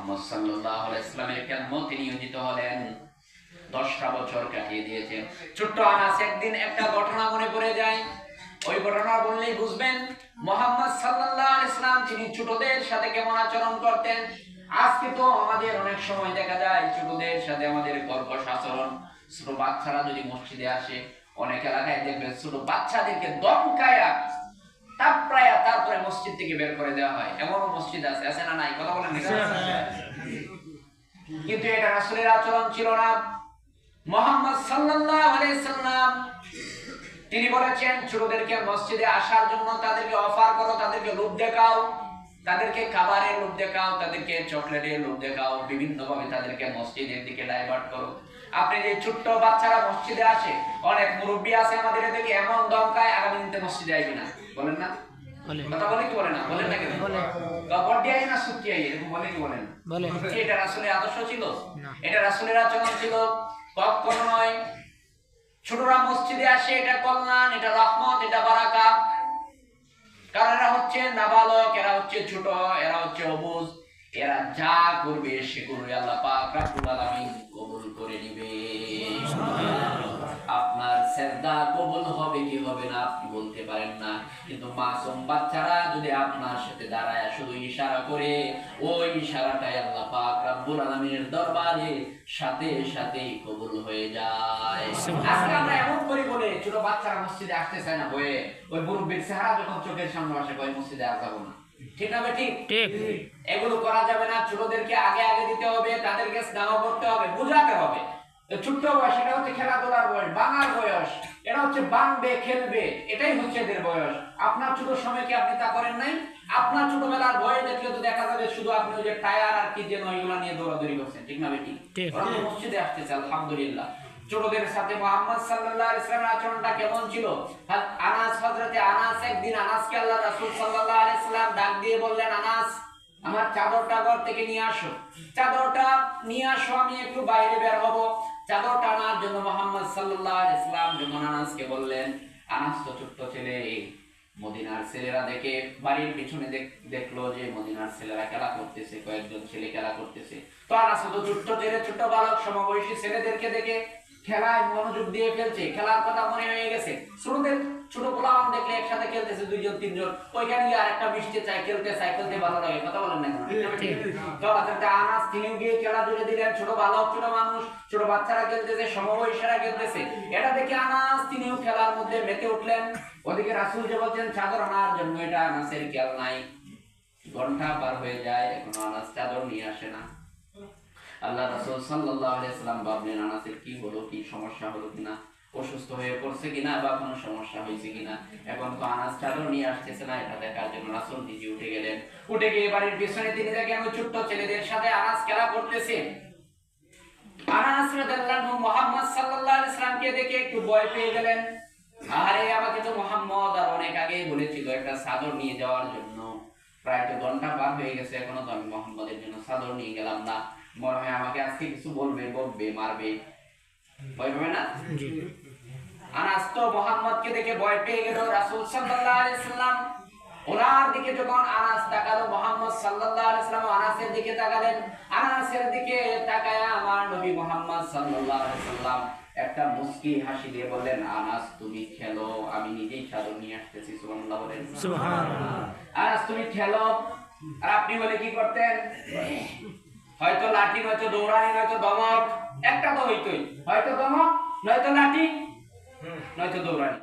মোহাম্মদ নিয়োজিত হলেন। দশটা বছর কাটিয়ে দিয়েছেন। ছোট্ট আনাস, একদিন একটা ঘটনা মনে পড়ে যায়। ওই ঘটনা বললেই বুঝবেন, মোহাম্মদ তিনি ছোটদের সাথে কেমন আচরণ করতেন? আজকে তো আমাদের অনেক সময় দেখা যায়, ছোটদের সাথে আমাদের কর্কশ আচরণ। ছোট বাচ্চারা যদি মসজিদে আসে, অনেক এলাকায় দেখবেন ছোট বাচ্চাদেরকে দমকায়া তাপড়ায়া তারপরে মসজিদ থেকে বের করে দেওয়া হয়। এমন মসজিদ আছে। আছে না নাই? কথা বলেন কিন্তু এটা রাসূলের আচরণ ছিল না। মোহাম্মদ সাল্লাল্লাহু আলাইহি সাল্লাম তিনি বলেছেন ছোটদেরকে মসজিদে আসার জন্য তাদেরকে অফার করো তাদেরকে লোভ দেখাও। তাদেরকে খাবারের লোভ দেখাও তাদেরকে চকলেটের লোভ দেখাও বিভিন্ন ভাবে তাদেরকে মসজিদের দিকে ডাইভার্ট করো। আপনি যে ছোট্ট বাচ্চারা মসজিদে আসে অনেক মুরব্বী আছে আমাদের এদিকে এমন দমকায় আগামী দিনতে মসজিদে আইবি না। বলেন না? কথা বলে কি বলে না? বলেন না কেন? বলে। আই না সুতি আই এরকম বলে কি বলেন? এটা রাসূলের আদর্শ ছিল? এটা রাসূলের আচরণ ছিল? কখনো নয়। ছোটরা মসজিদে আসে এটা কল্যাণ এটা রহমত এটা বারাকা কারণ এরা হচ্ছে নাবালক, এরা হচ্ছে ছোট, এরা হচ্ছে অবুজ, এরা যা করবে সে করবে, আল্লাহ পাক কিন্তু মাসুম বাচ্চারা যদি আপনার সাথে দাঁড়ায় শুধু ইশারা করে ওই ইশারাটাই আল্লাহ পাক রাব্বুল আলামিনের দরবারে সাথে সাথেই কবুল হয়ে যায়। আজকে আমরা এমন করি বলে ছোট বাচ্চারা মসজিদে আসতে চায় না হয়ে ওই মুরব্বীর চেহারা যখন চোখের সামনে আসে ওই মসজিদে আর যাব না। ঠিক না ঠিক? ঠিক। এগুলো করা যাবে না। ছোটদেরকে আগে আগে দিতে হবে তাদেরকে স্নেহ করতে হবে বোঝাতে হবে। ছোট্ট বয়স এটা হচ্ছে খেলাধুলার বয়স বাঙার বয়স এটা হচ্ছে বাংবে খেলবে এটাই হচ্ছে এদের বয়স। আপনার ছোট সময় কি আপনি তা করেন নাই? আপনার ছোটবেলার বয়স দেখলে তো দেখা যাবে শুধু আপনি ওই যে টায়ার আর কি যেন এগুলো নিয়ে দৌড়াদৌড়ি করছেন ঠিক না বেটি মসজিদে আসতেছে আলহামদুলিল্লাহ। ছোটদের সাথে মোহাম্মদ সাল্লাল্লাহু আলাইহি ওয়াসাল্লামের আচরণটা কেমন ছিল? আনাস হযরতে আনাস একদিন আনাসকে আল্লাহ রাসূল সাল্লাল্লাহু আলাইহি ওয়াসাল্লাম ডাক দিয়ে বললেন আনাস আমার চাদরটা ঘর থেকে নিয়ে আসো। চাদরটা নিয়ে আসো আমি একটু বাইরে বের হব। চাদরটা টানার জন্য মোহাম্মদ সাল্লাহ ইসলাম যখন আনাসকে বললেন, আনাস তো ছোট্ট ছেলে, মদিনার ছেলেরা দেখে বাড়ির পিছনে দেখ- দেখল যে মদিনার ছেলেরা খেলা করতেছে, কয়েকজন ছেলে খেলা করতেছে। তো আনাস তো ছোট্ট ছেলে ছোট বালক, সমবয়সী ছেলেদেরকে দেখে খেলায় মনোযোগ দিয়ে ফেলছে খেলার কথা মনে হয়ে গেছে। ছোটদের ছোট পোলাওয়ান দেখলে একসাথে খেলতেছে দুইজন তিনজন। ওইখানে গিয়ে আরেকটা মিশতে চায় খেলতে চায় খেলতে ভালো লাগে কথা বলেন না গিয়ে খেলা জুড়ে দিলেন ছোট বালক ছোট মানুষ ছোট বাচ্চারা খেলতেছে সমবয়সীরা খেলতেছে। এটা দেখে আনাস তিনিও খেলার মধ্যে মেতে উঠলেন। ওদিকে রাসূল যে বলছেন চাদর আনার জন্য এটা আনাসের খেয়াল নাই। ঘণ্টা পার হয়ে যায় এখনও আনাস চাদর নিয়ে আসে না। আল্লাহ রাসূল সাল্লাম আনাসের কি হলো, কি সমস্যা হলো কিনা? অসুস্থ হয়ে পড়ছে কিনা বা কোনো সমস্যা হয়েছে কিনা? এখন তো চাদর নিয়ে আসতেছে না, এটা দেখার জন্য রাসূল নিজে উঠে গেলেন। উঠে গিয়ে বাড়ির পিছনে তিনি ছোট্ট ছেলেদের সাথে আনাস খেলা করতেছে। আনাস রাদিয়াল্লাহু মুহাম্মদ সাল্লাল্লাহু আলাইহি সাল্লামকে দেখে একটু ভয় পেয়ে গেলেন। আরে, আমাকে তো মুহাম্মদ আর অনেক আগেই বলেছিল একটা চাদর নিয়ে যাওয়ার জন্য। প্রায় তো ঘণ্টা পার হয়ে গেছে এখনও তো আমি মোহাম্মদের জন্য চাদর নিয়ে গেলাম না। মনে হয় আমাকে আজকে কিছু বলবে বকবে মারবে। ভয় পাবে না? আনাস তো মোহাম্মদকে দেখে ভয় পেয়ে গেল রাসূল সাল্লাল্লাহু আলাইহি সাল্লাম। ওনার দিকে যখন আনাস তাকালো মোহাম্মদ সাল্লাল্লাহু আলাইহি সাল্লাম আনাসের দিকে তাকালেন। আনাসের দিকে তাকায়া আমার নবী মোহাম্মদ সাল্লাল্লাহু আলাইহি সাল্লাম একটা মুস্কি হাসি দিয়ে বললেন আনাস তুমি খেলো আমি নিজেই চাদর নিয়ে আসতেছি। সুবহানাল্লাহ বলেন। সুবহানাল্লাহ। আনাস তুমি খেলো আর আপনি বলে কি করতেন? হয়তো লাঠি নয়তো দৌড়ানি নয়তো দমক একটা তো হইতোই। হয়তো দমক নয়তো লাঠি নয়তো দৌড়ানি।